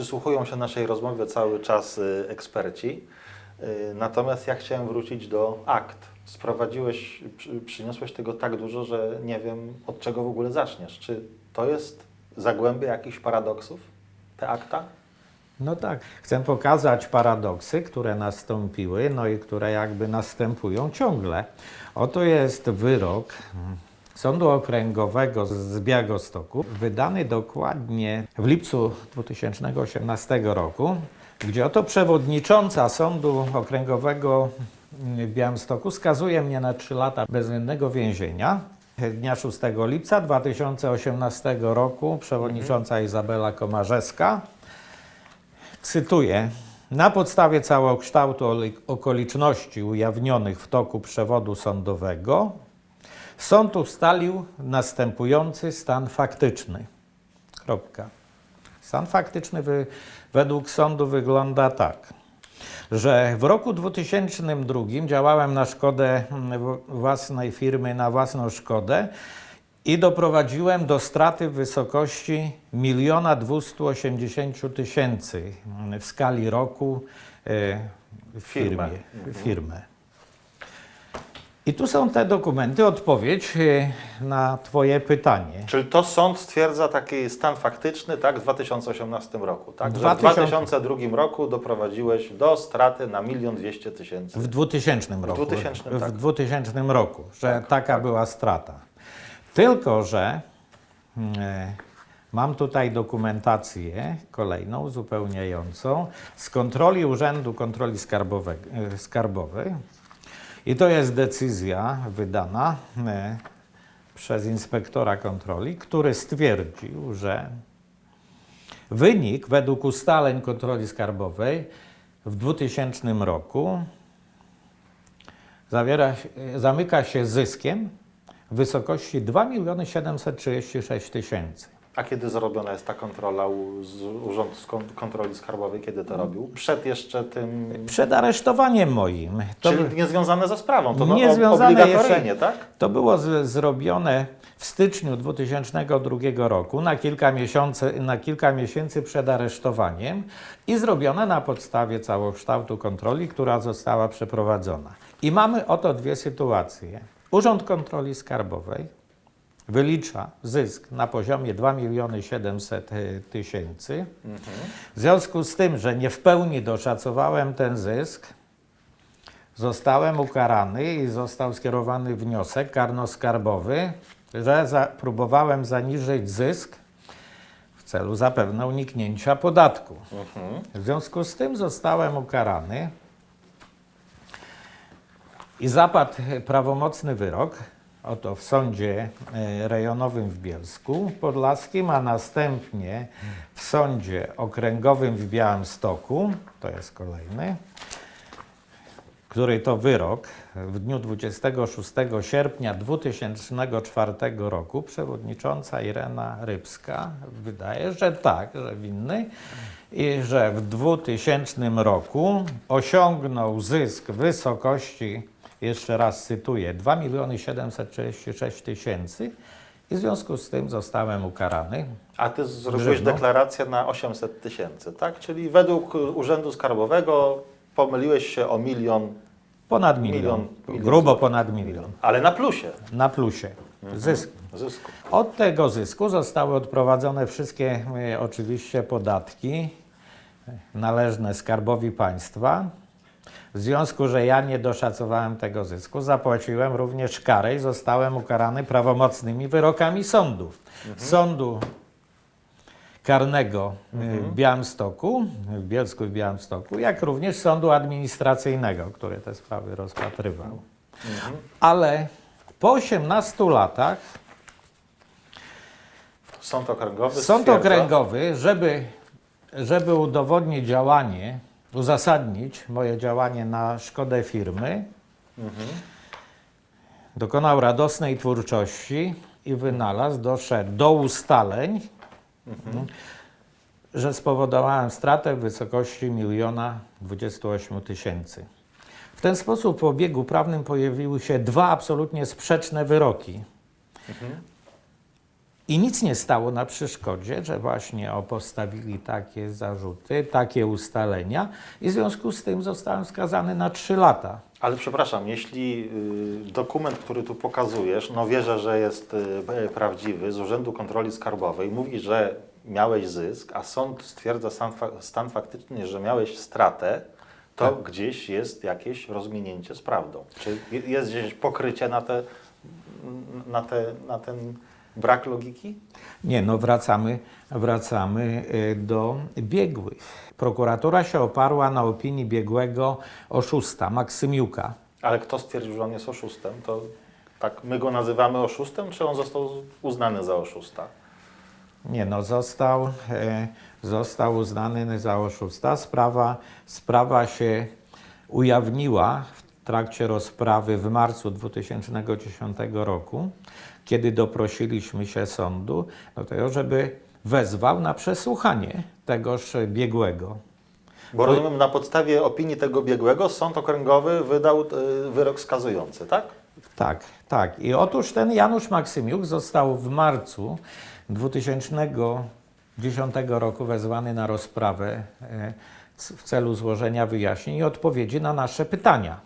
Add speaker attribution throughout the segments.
Speaker 1: przysłuchują się naszej rozmowie cały czas y, eksperci. Y, Natomiast ja chciałem wrócić do akt. Sprowadziłeś, przy- przyniosłeś tego tak dużo, że nie wiem od czego w ogóle zaczniesz. Czy to jest zagłębie jakichś paradoksów, te akta?
Speaker 2: No tak, chcę pokazać paradoksy, które nastąpiły, no i które jakby następują ciągle. Oto jest wyrok Sądu Okręgowego z Białegostoku, wydany dokładnie w lipcu 2018 roku, gdzie oto przewodnicząca Sądu Okręgowego w Białymstoku skazuje mnie na 3 lata bezwzględnego więzienia. Dnia 6 lipca 2018 roku przewodnicząca Izabela Komarzewska Cytuję. Na podstawie całokształtu oli- okoliczności ujawnionych w toku przewodu sądowego sąd ustalił następujący stan faktyczny. Kropka. Stan faktyczny wy, według sądu wygląda tak, że w roku 2002 działałem na szkodę mm, własnej firmy, na własną szkodę i doprowadziłem do straty w wysokości 1 280 tysięcy mm, w skali roku e, w
Speaker 1: Firmę.
Speaker 2: firmie, firmę. I tu są te dokumenty, odpowiedź e, na Twoje pytanie.
Speaker 1: Czyli to sąd stwierdza taki stan faktyczny, tak, w 2018 roku, tak? Że w
Speaker 2: 2000
Speaker 1: 2002 roku doprowadziłez do straty na 1 200 tysięcy.
Speaker 2: W 2000 roku.
Speaker 1: 2000,
Speaker 2: w
Speaker 1: tak.
Speaker 2: 2000 roku, że taka była strata. Tylko, że mm, e, mam tutaj dokumentację kolejną, uzupełniającą z kontroli Urzędu Kontroli Skarbowej, e, Skarbowej. I to jest decyzja wydana e, przez inspektora kontroli, który stwierdził, że wynik według ustaleń kontroli skarbowej w 2000 roku zawiera, zamyka się zyskiem w wysokości 2 736 tysięcy.
Speaker 1: A kiedy zrobiona jest ta kontrola u, z Skon- Kontroli Skarbowej? Kiedy to robił? Przed jeszcze tym...
Speaker 2: Przed aresztowaniem moim. To,
Speaker 1: Czyli niezwiązane ze sprawą, to no,
Speaker 2: Nie związane
Speaker 1: obligatoryjnie,
Speaker 2: jeszcze-
Speaker 1: tak?
Speaker 2: to było z, zrobione w styczniu 2002 roku, na kilka, miesiące, na kilka miesięcy przed aresztowaniem i zrobione na podstawie całokształtu kontroli, która została przeprowadzona. I mamy oto dwie sytuacje. Urząd Kontroli Skarbowej wylicza zysk na poziomie 2 700 tysięcy. W związku z tym, że nie w pełni doszacowałem ten zysk, zostałem ukarany i został skierowany wniosek karno-skarbowy, że za, próbowałem zaniżyć zysk w celu zapewne uniknięcia podatku. W związku z tym zostałem ukarany i zapadł prawomocny wyrok, oto w sądzie e, rejonowym w Bielsku Podlaskim, a następnie w sądzie okręgowym w Białymstoku, to jest kolejny, który to wyrok w dniu 26 sierpnia 2004 roku przewodnicząca Irena Rybska wydaje, że tak, że winny i że w 2000 roku osiągnął zysk w wysokości, jeszcze raz cytuję, 2 736 tysięcy i w związku z tym zostałem ukarany.
Speaker 1: A ty zrobiłeś
Speaker 2: Grzywną.
Speaker 1: deklarację na 800 tysięcy, tak? Czyli według y, Urzędu Skarbowego pomyliłeś się o milion,
Speaker 2: Ponad milion,
Speaker 1: Milion- milion
Speaker 2: grubo
Speaker 1: złotych.
Speaker 2: ponad milion,
Speaker 1: ale na plusie
Speaker 2: na plusie, zysk.
Speaker 1: zysku.
Speaker 2: Od tego zysku zostały odprowadzone wszystkie e, oczywiście podatki e, należne skarbowi państwa. W związku, że ja nie doszacowałem tego zysku, zapłaciłem również karę i zostałem ukarany prawomocnymi wyrokami sądów. Sądu karnego e, w Białymstoku, w Bielsku i w Białymstoku, jak również sądu administracyjnego, który te sprawy rozpatrywał. Ale po 18 latach
Speaker 1: Sąd okręgowy
Speaker 2: Sąd okręgowy, żeby, żeby udowodnić działanie, uzasadnić moje działanie na szkodę firmy, dokonał radosnej twórczości i wynalazł, doszedł do ustaleń, że spowodowałem stratę w wysokości 1 28 tysięcy. W ten sposób w obiegu prawnym pojawiły się dwa absolutnie sprzeczne wyroki. I nic nie stało na przeszkodzie, że właśnie o, postawili takie zarzuty, takie ustalenia i w związku z tym zostałem skazany na 3 lata.
Speaker 1: Ale przepraszam, jeśli y, dokument, który tu pokazujesz, no wierzę, że jest y, prawdziwy, z Urzędu Kontroli Skarbowej, mówi, że miałeś zysk, a sąd stwierdza stan, stan faktyczny, że miałeś stratę, to
Speaker 2: Tak.
Speaker 1: gdzieś jest jakieś rozminięcie z prawdą. Czy je- jest gdzieś pokrycie na, te, na, te, na ten brak logiki?
Speaker 2: Nie, no wracamy, wracamy y, do biegłych. Prokuratura się oparła na opinii biegłego oszusta, Maksymiuka.
Speaker 1: Ale kto stwierdził, że on jest oszustem? To tak my go nazywamy oszustem, czy on został uznany za oszusta?
Speaker 2: Nie no, został, e, został uznany za oszusta. Sprawa, sprawa się ujawniła w trakcie rozprawy w marcu 2010 roku, kiedy doprosiliśmy się sądu do tego, żeby wezwał na przesłuchanie tegoż biegłego.
Speaker 1: Bo rozumiem, na podstawie opinii tego biegłego sąd okręgowy wydał y, wyrok skazujący, tak?
Speaker 2: Tak, tak. I otóż ten Janusz Maksymiuk został w marcu 2010 roku wezwany na rozprawę e, w celu złożenia wyjaśnień i odpowiedzi na nasze pytania.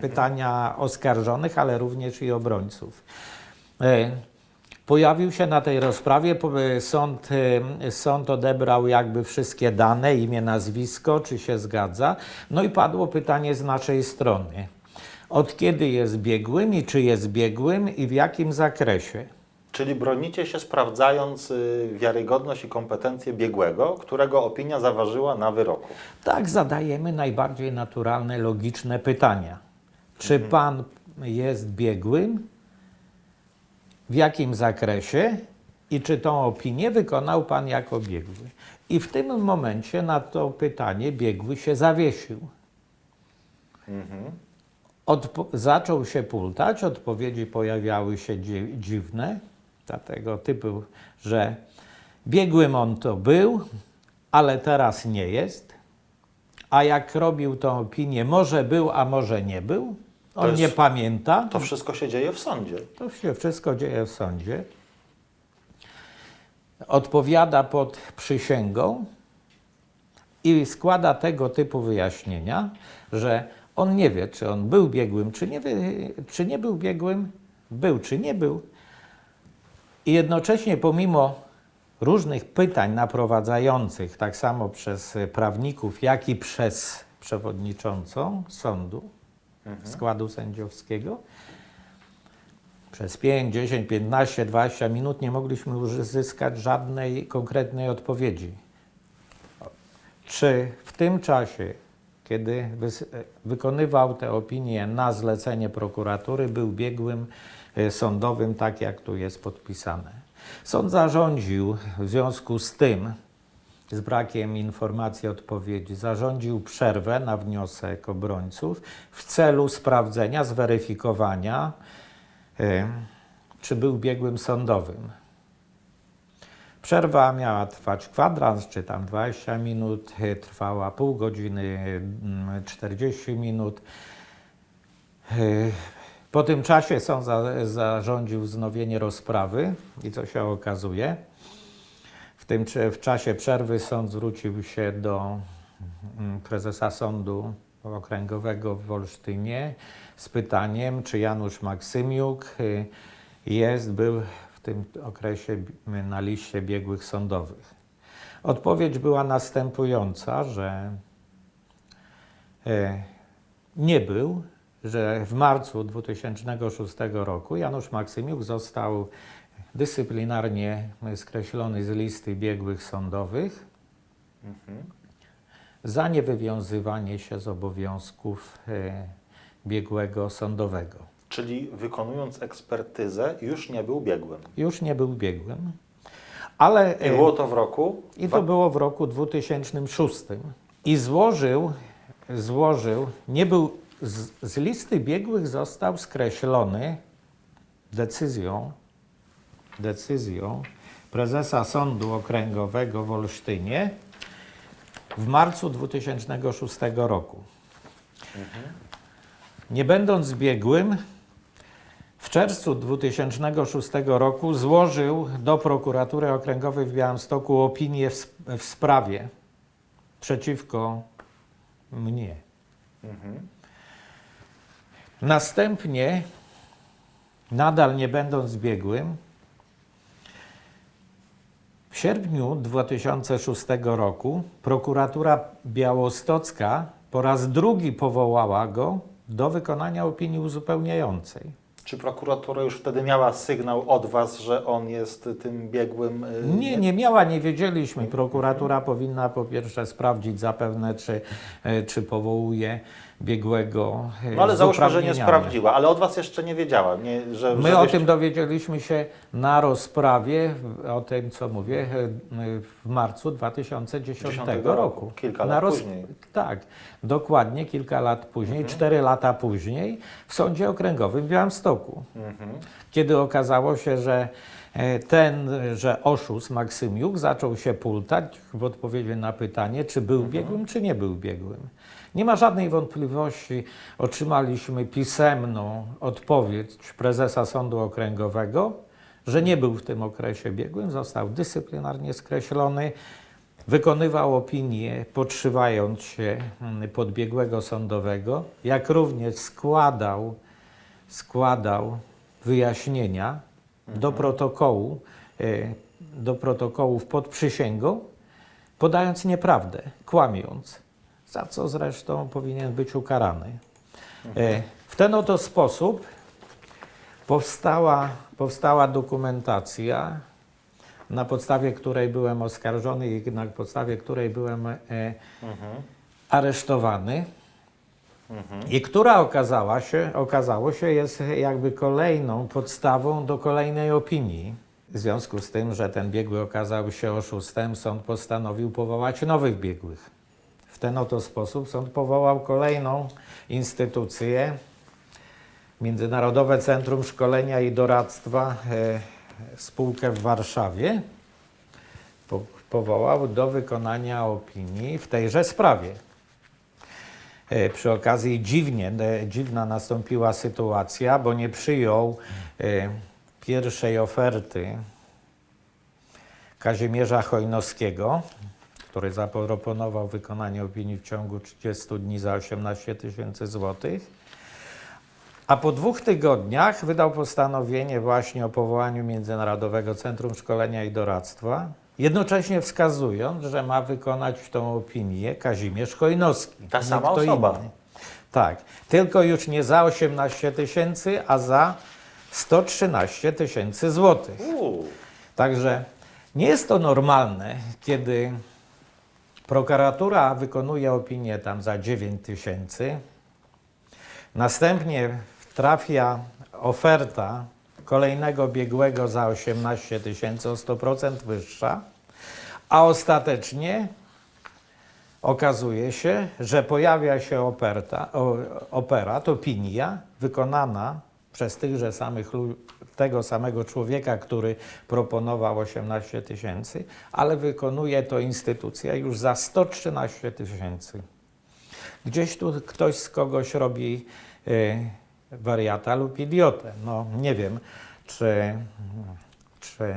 Speaker 2: Pytania oskarżonych, ale również i obrońców. E, Pojawił się na tej rozprawie, e, sąd, e, sąd odebrał jakby wszystkie dane, imię, nazwisko, czy się zgadza. No i padło pytanie z naszej strony. Od kiedy jest biegłym i czy jest biegłym i w jakim zakresie?
Speaker 1: Czyli bronicie się sprawdzając y, wiarygodność i kompetencje biegłego, którego opinia zaważyła na wyroku.
Speaker 2: Tak zadajemy najbardziej naturalne, logiczne pytania. Czy pan jest biegłym? W jakim zakresie? I czy tą opinię wykonał pan jako biegły? I w tym momencie na to pytanie biegły się zawiesił. Odpo- zaczął się pultać, odpowiedzi pojawiały się dzi- dziwne, dlatego typu, że biegłym on to był, ale teraz nie jest. A jak robił tą opinię, może był, a może nie był, on
Speaker 1: jest-
Speaker 2: nie pamięta.
Speaker 1: To wszystko się dzieje w sądzie.
Speaker 2: To się wszystko dzieje w sądzie. Odpowiada pod przysięgą i składa tego typu wyjaśnienia, że on nie wie, czy on był biegłym, czy nie, wie- czy nie był biegłym, był czy nie był. I jednocześnie, pomimo różnych pytań naprowadzających, tak samo przez prawników, jak i przez przewodniczącą sądu, składu sędziowskiego, przez 5, 10, 15, 20 minut nie mogliśmy uzyskać żadnej konkretnej odpowiedzi. Czy w tym czasie, kiedy wykonywał te opinie na zlecenie prokuratury, był biegłym e, sądowym, tak jak tu jest podpisane? Sąd zarządził w związku z tym, z brakiem informacji, odpowiedzi, zarządził przerwę na wniosek obrońców w celu sprawdzenia, zweryfikowania, e, czy był biegłym sądowym. Przerwa miała trwać kwadrans, czy tam 20 minut, e, trwała pół godziny, mm, 40 minut. E, Po tym czasie sąd za, zarządził wznowienie rozprawy i co się okazuje, tym w czasie przerwy sąd zwrócił się do mm, prezesa Sądu Okręgowego w Olsztynie z pytaniem, czy Janusz Maksymiuk y, jest, był w tym okresie na liście biegłych sądowych. Odpowiedź była następująca, że e, nie był, że w marcu 2006 roku Janusz Maksymiuk został dyscyplinarnie skreślony z listy biegłych sądowych za niewywiązywanie się z obowiązków e, biegłego sądowego.
Speaker 1: Czyli wykonując ekspertyzę już nie był biegłym.
Speaker 2: Już nie był biegłym, ale
Speaker 1: I
Speaker 2: e,
Speaker 1: było to w roku?
Speaker 2: i to było w roku 2006 i złożył, złożył nie był, z, z listy biegłych został skreślony decyzją, decyzją prezesa Sądu Okręgowego w Olsztynie w marcu 2006 roku. Nie będąc biegłym, w czerwcu 2006 roku złożył do prokuratury okręgowej w Białymstoku opinię w, sp- w sprawie przeciwko mnie. Następnie, nadal nie będąc biegłym, w sierpniu 2006 roku prokuratura białostocka po raz drugi powołała go do wykonania opinii uzupełniającej.
Speaker 1: Czy prokuratura już wtedy miała sygnał od Was, że on jest tym biegłym? y,
Speaker 2: Nie, nie miała, nie wiedzieliśmy. Prokuratura powinna po pierwsze sprawdzić zapewne, czy, e, czy powołuje biegłego. e,
Speaker 1: No ale załóżmy, że nie sprawdziła, ale od Was jeszcze nie wiedziała. Nie, że,
Speaker 2: My o tym dowiedzieliśmy się na rozprawie, o tym co mówię, e, w marcu 2010
Speaker 1: 10
Speaker 2: roku.
Speaker 1: kilka lat później.
Speaker 2: Tak, dokładnie kilka lat później, cztery lata później w Sądzie Okręgowym w Białymstoku.
Speaker 1: Mhm.
Speaker 2: Kiedy okazało się, że e, ten, że oszust Maksymiuk zaczął się pultać w odpowiedzi na pytanie, czy był biegłym, czy nie był biegłym. Nie ma żadnej wątpliwości. Otrzymaliśmy pisemną odpowiedź prezesa Sądu Okręgowego, że nie był w tym okresie biegłym, został dyscyplinarnie skreślony. Wykonywał opinię, podszywając się mm, pod biegłego sądowego, jak również składał, składał wyjaśnienia do protokołu, e, do protokołów pod przysięgą, podając nieprawdę, kłamiąc, za co zresztą powinien być ukarany. E, W ten oto sposób powstała, powstała dokumentacja, na podstawie której byłem oskarżony i na podstawie której byłem e, aresztowany. I która okazała się, okazało się, jest jakby kolejną podstawą do kolejnej opinii. W związku z tym, że ten biegły okazał się oszustem, sąd postanowił powołać nowych biegłych. W ten oto sposób sąd powołał kolejną instytucję, Międzynarodowe Centrum Szkolenia i Doradztwa, e, spółkę w Warszawie, po, powołał do wykonania opinii w tejże sprawie. E, Przy okazji dziwnie, e, dziwna nastąpiła sytuacja, bo nie przyjął pierwszej oferty Kazimierza Chojnowskiego, który zaproponował wykonanie opinii w ciągu 30 dni za 18 tysięcy złotych. A po dwóch tygodniach wydał postanowienie właśnie o powołaniu Międzynarodowego Centrum Szkolenia i Doradztwa, jednocześnie wskazując, że ma wykonać tą opinię Kazimierz Chojnowski.
Speaker 1: Ta sama osoba.
Speaker 2: Inny. Tak, tylko już nie za 18 tysięcy, a za 113 tysięcy złotych. Także nie jest to normalne, kiedy prokuratura wykonuje opinię tam za 9 tysięcy, następnie trafia oferta kolejnego biegłego za 18 tysięcy, o 100% wyższa, a ostatecznie okazuje się, że pojawia się operta, o, operat, opinia wykonana przez tychże samych tego samego człowieka, który proponował 18 tysięcy, ale wykonuje to instytucja już za 113 tysięcy. Gdzieś tu ktoś z kogoś robi y, wariata lub idiotę. No nie wiem, czy, czy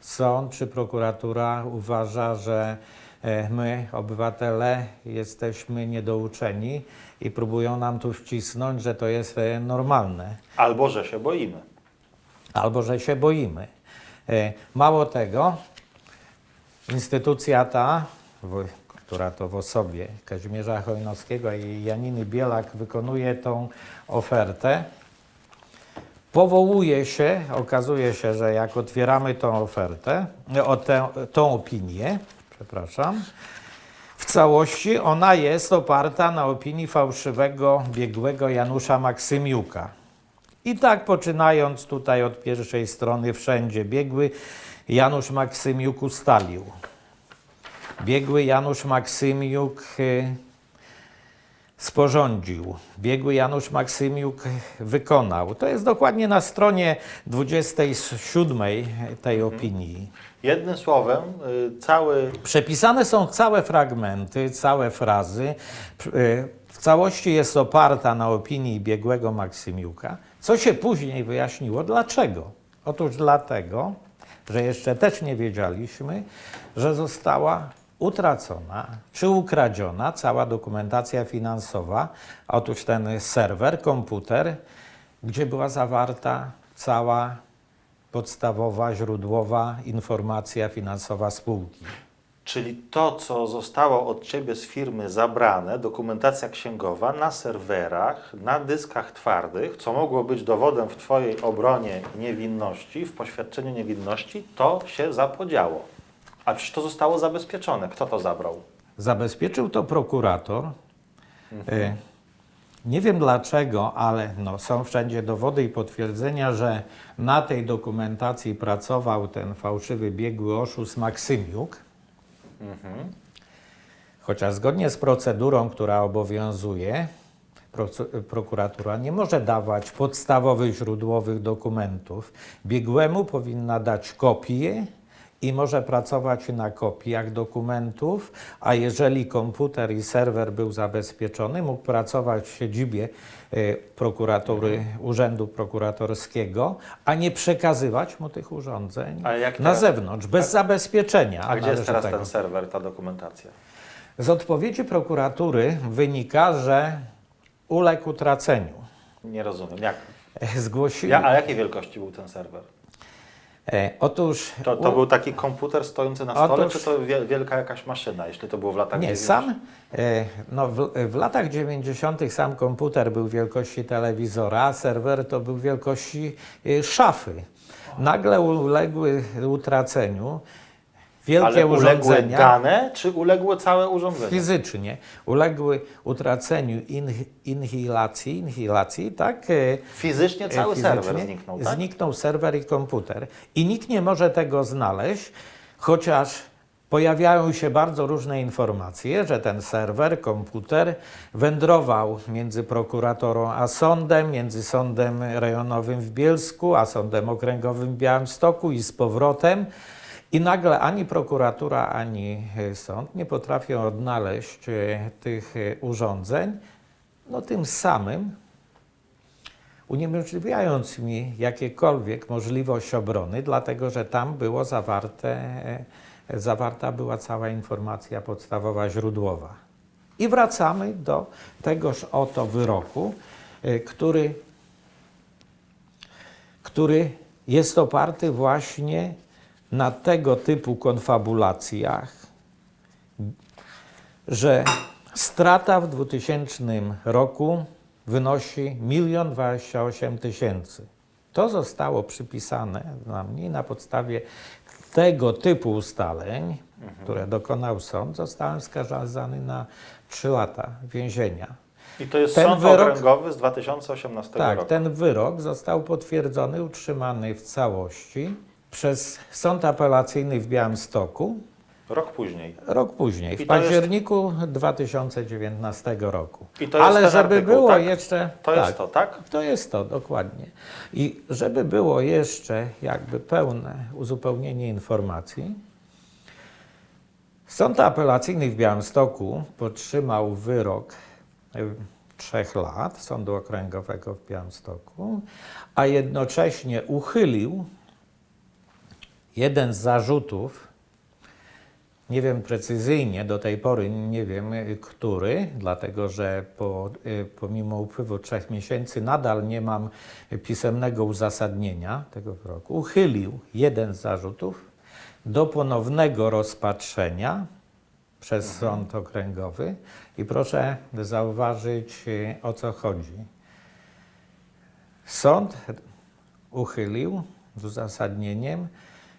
Speaker 2: sąd, czy prokuratura uważa, że e, my, obywatele, jesteśmy niedouczeni i próbują nam tu wcisnąć, że to jest e, normalne
Speaker 1: albo że się boimy.
Speaker 2: albo że się boimy. E, Mało tego, instytucja ta, która to w osobie Kazimierza Chojnowskiego i Janiny Bielak wykonuje tą ofertę, powołuje się, okazuje się, że jak otwieramy tą ofertę, o tę, tą opinię, przepraszam, w całości ona jest oparta na opinii fałszywego biegłego Janusza Maksymiuka. I tak poczynając tutaj od pierwszej strony wszędzie biegły Janusz Maksymiuk ustalił. Biegły Janusz Maksymiuk y, sporządził. Biegły Janusz Maksymiuk wykonał. To jest dokładnie na stronie 27 tej opinii.
Speaker 1: Jednym słowem, y, cały
Speaker 2: Przepisane są całe fragmenty, całe frazy. Y, W całości jest oparta na opinii biegłego Maksymiuka. Co się później wyjaśniło? Dlaczego? Otóż dlatego, że jeszcze też nie wiedzieliśmy, że została utracona czy ukradziona cała dokumentacja finansowa. Otóż ten serwer, komputer, gdzie była zawarta cała podstawowa, źródłowa informacja finansowa spółki.
Speaker 1: Czyli to, co zostało od Ciebie z firmy zabrane, dokumentacja księgowa na serwerach, na dyskach twardych, co mogło być dowodem w Twojej obronie niewinności, w poświadczeniu niewinności, to się zapodziało. A przecież to zostało zabezpieczone. Kto to zabrał?
Speaker 2: Zabezpieczył to prokurator. E, Nie wiem dlaczego, ale no, są wszędzie dowody i potwierdzenia, że na tej dokumentacji pracował ten fałszywy biegły oszust Maksymiuk. Chociaż zgodnie z procedurą, która obowiązuje, prokuratura nie może dawać podstawowych źródłowych dokumentów. Biegłemu powinna dać kopię i może pracować na kopiach dokumentów, a jeżeli komputer i serwer był zabezpieczony, mógł pracować w siedzibie e, prokuratury, Urzędu Prokuratorskiego, a nie przekazywać mu tych urządzeń na zewnątrz, bez zabezpieczenia.
Speaker 1: A gdzie jest teraz ten serwer, ta dokumentacja?
Speaker 2: Z odpowiedzi prokuratury wynika, że uległ utraceniu.
Speaker 1: Nie rozumiem. Jak?
Speaker 2: Zgłosili.
Speaker 1: Ja, a jakiej wielkości był ten serwer?
Speaker 2: E, otóż.
Speaker 1: To, to był taki komputer stojący na stole,
Speaker 2: Otóż-
Speaker 1: czy to wie- wielka jakaś maszyna, jeśli to było w latach
Speaker 2: Nie,
Speaker 1: 90?
Speaker 2: sam. E, no, w, w latach 90. sam komputer był wielkości telewizora, a serwer to był wielkości e, szafy. Nagle uległy utraceniu wielkie
Speaker 1: Ale uległy dane, czy uległo całe urządzenie?
Speaker 2: Fizycznie uległy utraceniu inhi- inhilacji, inhilacji, tak? e,
Speaker 1: Fizycznie cały
Speaker 2: fizycznie
Speaker 1: serwer zniknął, tak?
Speaker 2: Zniknął serwer i komputer. I nikt nie może tego znaleźć, chociaż pojawiają się bardzo różne informacje, że ten serwer, komputer wędrował między prokuratorą a sądem, między sądem rejonowym w Bielsku, a sądem okręgowym w Białymstoku i z powrotem. I nagle ani prokuratura, ani e, sąd nie potrafią odnaleźć e, tych e, urządzeń. No tym samym uniemożliwiając mi jakiekolwiek możliwość obrony, dlatego że tam było zawarte, zawarta była cała informacja podstawowa, źródłowa. I wracamy do tegoż oto wyroku, który, który jest oparty właśnie na tego typu konfabulacjach, że strata w 2000 roku wynosi 1 28 tysięcy. To zostało przypisane na mnie na podstawie tego typu ustaleń, które dokonał sąd, zostałem skazany na 3 lata więzienia.
Speaker 1: I to jest
Speaker 2: Ten
Speaker 1: sąd
Speaker 2: wyrok-
Speaker 1: okręgowy z 2018
Speaker 2: Tak,
Speaker 1: roku.
Speaker 2: ten wyrok został potwierdzony, utrzymany w całości przez Sąd Apelacyjny w Białymstoku
Speaker 1: Rok później.
Speaker 2: rok później, w
Speaker 1: to jest-
Speaker 2: październiku 2019 roku. Ale żeby
Speaker 1: artykuł,
Speaker 2: było
Speaker 1: tak?
Speaker 2: jeszcze.
Speaker 1: To
Speaker 2: tak,
Speaker 1: jest to, tak?
Speaker 2: To jest to, dokładnie. I żeby było jeszcze jakby pełne uzupełnienie informacji, Sąd Apelacyjny w Białymstoku podtrzymał wyrok e, trzech lat Sądu Okręgowego w Białymstoku, a jednocześnie uchylił jeden z zarzutów, nie wiem precyzyjnie, do tej pory nie wiem y, który, dlatego że po, y, pomimo upływu trzech miesięcy nadal nie mam pisemnego uzasadnienia tego wyroku. Uchylił jeden z zarzutów do ponownego rozpatrzenia przez sąd okręgowy i proszę zauważyć y, o co chodzi. Sąd uchylił z uzasadnieniem,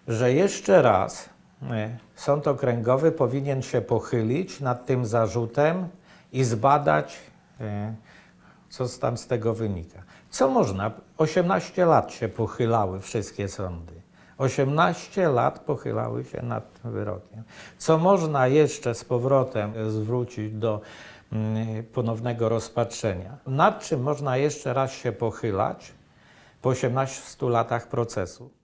Speaker 2: że jeszcze raz e, sąd okręgowy powinien się pochylić nad tym zarzutem i zbadać, e, co tam z tego wynika. Co można? 18 lat się pochylały wszystkie sądy. 18 lat pochylały się nad wyrokiem. Co można jeszcze z powrotem zwrócić do ponownego rozpatrzenia? Nad czym można jeszcze raz się pochylać po 18 latach procesu?